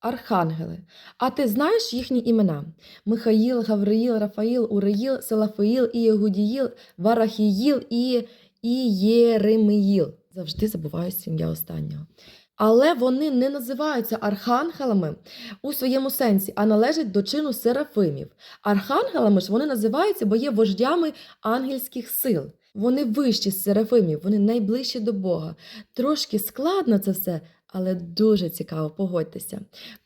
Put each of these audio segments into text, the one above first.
Архангели. А ти знаєш їхні імена? Михаїл, Гавриїл, Рафаїл, Уреїл, Селафиїл, Ієгудіїл, Варахіїл і, Єремиїл. Завжди забуваюся ім'я останнього. Але вони не називаються архангелами у своєму сенсі, а належать до чину серафимів. Архангелами ж вони називаються, бо є вождями ангельських сил. Вони вищі з серафимів, вони найближчі до Бога. Трошки складно це все, але дуже цікаво, погодьтеся.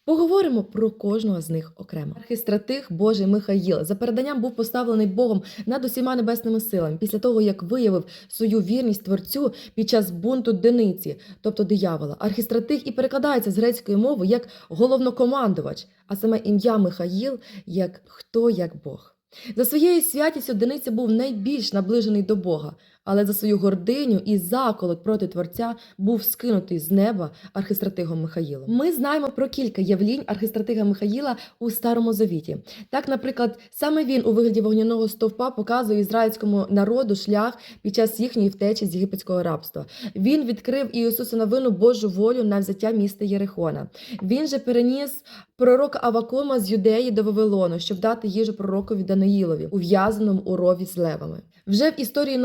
Поговоримо про кожного з них окремо. Архистратих Божий Михаїл за переданням був поставлений Богом над усіма небесними силами після того, як виявив свою вірність творцю під час бунту Дениці, тобто диявола. Архістратих і перекладається з грецької мови як головнокомандувач, а саме ім'я Михаїл як хто як Бог. За своєю святістю Дениця був найбільш наближений до Бога, але за свою гординю і заколот проти Творця був скинутий з неба архистратигом Михаїлом. Ми знаємо про кілька явлінь архистратига Михаїла у Старому Завіті. Так, наприклад, саме він у вигляді вогняного стовпа показує ізраїльському народу шлях під час їхньої втечі з єгипетського рабства. Він відкрив Ісусу Новину Божу волю на взяття міста Єрихона. Він же переніс пророка Авакума з Юдеї до Вавилону, щоб дати їжу пророкові Даниїлові, ув'язаному у рові з левами. Вже в історії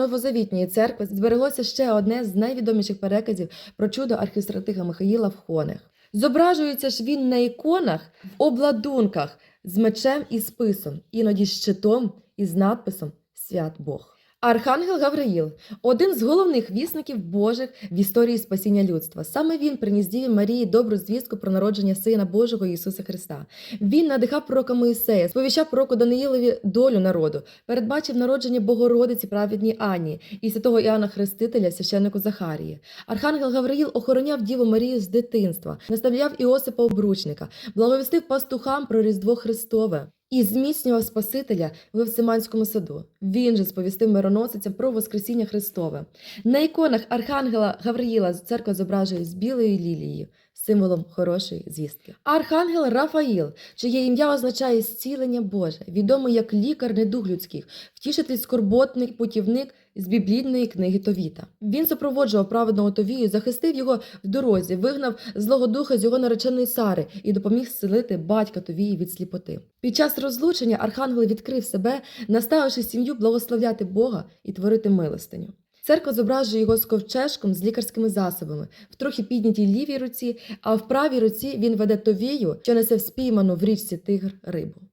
Новозавітньої церкви збереглося ще одне з найвідоміших переказів про чудо архістратига Михаїла в Хонах. Зображується ж він на іконах в обладунках з мечем і списом, іноді щитом і з надписом Свят Бог. Архангел Гавриїл один з головних вісників Божих в історії спасіння людства. Саме він приніс Діві Марії добру звістку про народження Сина Божого Ісуса Христа. Він надихав пророка Моїсея, сповіщав пророку Даниїлові долю народу, передбачив народження Богородиці праведній Ані і святого Іоанна Хрестителя, священнику Захарії. Архангел Гавриїл охороняв Діву Марію з дитинства, наставляв Іосипа обручника, благовістив пастухам про Різдво Христове. І зміцнював Спасителя в Евсиманському саду. Він же сповістив мироносицям про Воскресіння Христове. На іконах Архангела Гавриїла церква зображує з білою лілією, символом хорошої звістки. Архангел Рафаїл, чиє ім'я означає зцілення Боже, відомий як лікар недуг людських, втішитель скорботний путівник з біблійної книги Товіта. Він супроводжував праведного Товію, захистив його в дорозі, вигнав злого духа з його нареченої Сари і допоміг зцілити батька Товії від сліпоти. Під час розлучення архангел відкрив себе, наставивши сім'ю благословляти Бога і творити милостиню. Церква зображує його з ковчежком з лікарськими засобами, в трохи піднятій лівій руці, а в правій руці він веде товію, що несе в спійману в річці тигр рибу.